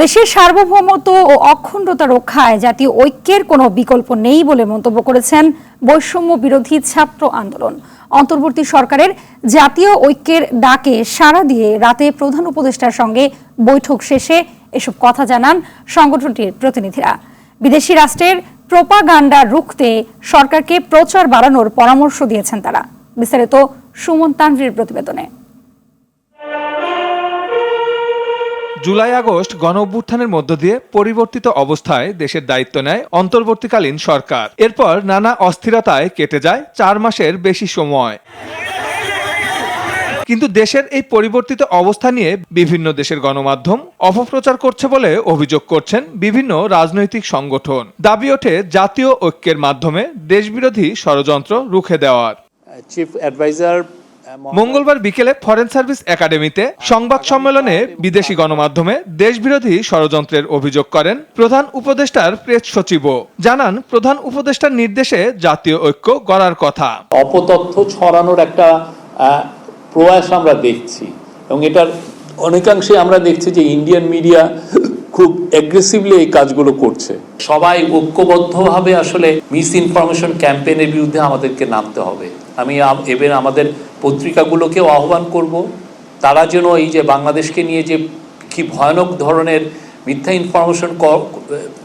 দেশের সার্বভৌমত্ব ও অখণ্ডতা রক্ষায় জাতীয় ঐক্যের কোনো বিকল্প নেই বলে মন্তব্য করেছেন বৈষম্য বিরোধী ছাত্র আন্দোলন। অন্তর্বর্তী সরকারের জাতীয় ঐক্যের ডাকে সাড়া দিয়ে রাতে প্রধান উপদেষ্টার সঙ্গে বৈঠক শেষে এসব কথা জানান সংগঠনটির প্রতিনিধিরা। বিদেশি রাষ্ট্রের প্রোপাগান্ডা রুখতে সরকারকে প্রচার বাড়ানোর পরামর্শ দিয়েছেন তারা। বিস্তারিত সুমন তানভীর প্রতিবেদনে। জুলাই আগস্ট গণ অভ্যুত্থানের মধ্য দিয়ে পরিবর্তিত অবস্থায় দেশের দায়িত্ব নেয় অন্তর্বর্তীকালীন সরকার। এরপর নানা অস্থিরতায় কেটে যায় চার মাসের বেশি সময়। কিন্তু দেশের এই পরিবর্তিত অবস্থা নিয়ে বিভিন্ন দেশের গণমাধ্যম অপপ্রচার করছে বলে অভিযোগ করছেন বিভিন্ন রাজনৈতিক সংগঠন। দাবি ওঠে জাতীয় ঐক্যের মাধ্যমে দেশবিরোধী ষড়যন্ত্র রুখে দেওয়ার। চিফ অ্যাডভাইজার মঙ্গলবার বিকেলে ফরেন সার্ভিস একাডেমিতে সংবাদ সম্মেলনে বিদেশি গণমাধ্যমে দেশবিরোধী ষড়যন্ত্রের অভিযোগ করেন প্রধান উপদেষ্টার প্রেস সচিবও জানান প্রধান উপদেষ্টার নির্দেশে জাতীয় ঐক্য গড়ার কথা। অপতথ্য ছড়ানোর একটা প্রয়াস আমরা দেখছি এবং এটার অনেকাংশে আমরা দেখছি যে ইন্ডিয়ান মিডিয়া খুব অ্যাগ্রেসিভলি এই কাজগুলো করছে। সবাই ঐক্যবদ্ধভাবে আসলে মিস ইনফরমেশন ক্যাম্পেইনের বিরুদ্ধে আমাদেরকে নামতে হবে। আমি এবার আমাদের পত্রিকাগুলোকেও আহ্বান করব, তারা যেন এই যে বাংলাদেশকে নিয়ে যে কি ভয়ানক ধরনের মিথ্যা ইনফরমেশন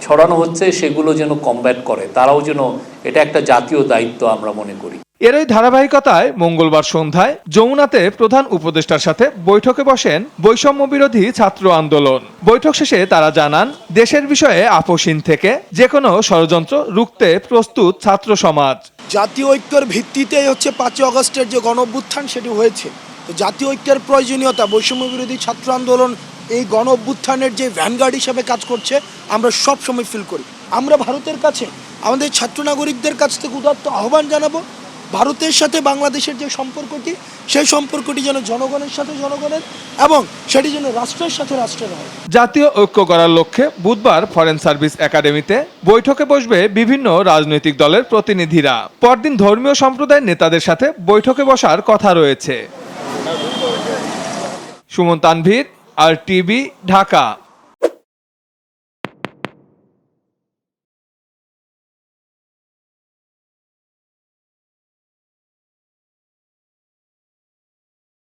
ছড়ানো হচ্ছে, সেগুলো যেন কমব্যাট করে। তারাও যেন এটা একটা জাতীয় দায়িত্ব আমরা মনে করি। এরই ধারাবাহিকতায় মঙ্গলবার সন্ধ্যায় যমুনাতে প্রধান উপদেষ্টার সাথে বৈঠকে বসেন বৈষম্য বিরোধী ছাত্র আন্দোলন। বৈঠক শেষে তারা জানান, দেশের বিষয়ে আপোষহীন থেকে যে কোনো ষড়যন্ত্র রুখতে প্রস্তুত ছাত্র সমাজ। জাতীয় ঐক্যের ভিত্তিতেই হচ্ছে পাঁচই অগস্টের যে গণ অভ্যুত্থান সেটি হয়েছে। তো জাতীয় ঐক্যের প্রয়োজনীয়তা বৈষম্য বিরোধী ছাত্র আন্দোলন এই গণ অভ্যুত্থানের যে ভ্যানগার্ড হিসাবে কাজ করছে, আমরা সব সময় ফিল করি। আমরা ভারতের কাছে, আমাদের ছাত্র নাগরিকদের কাছ থেকে উদাত্ত আহ্বান জানাব ভারতের সাথে বাংলাদেশের যে সম্পর্কটি, সেই সম্পর্কটি যেন জনগণের সাথে জনগণের এবং সেটি যেন রাষ্ট্রের সাথে রাষ্ট্রের হয়। জাতীয় ঐক্য করার লক্ষ্যে বুধবার ফরেন সার্ভিস একাডেমিতে বৈঠকে বসবে বিভিন্ন রাজনৈতিক দলের প্রতিনিধিরা। পরদিন ধর্মীয় সম্প্রদায়ের নেতাদের সাথে বৈঠকে বসার কথা রয়েছে। সুমন তানভীর আর টিভি ঢাকা।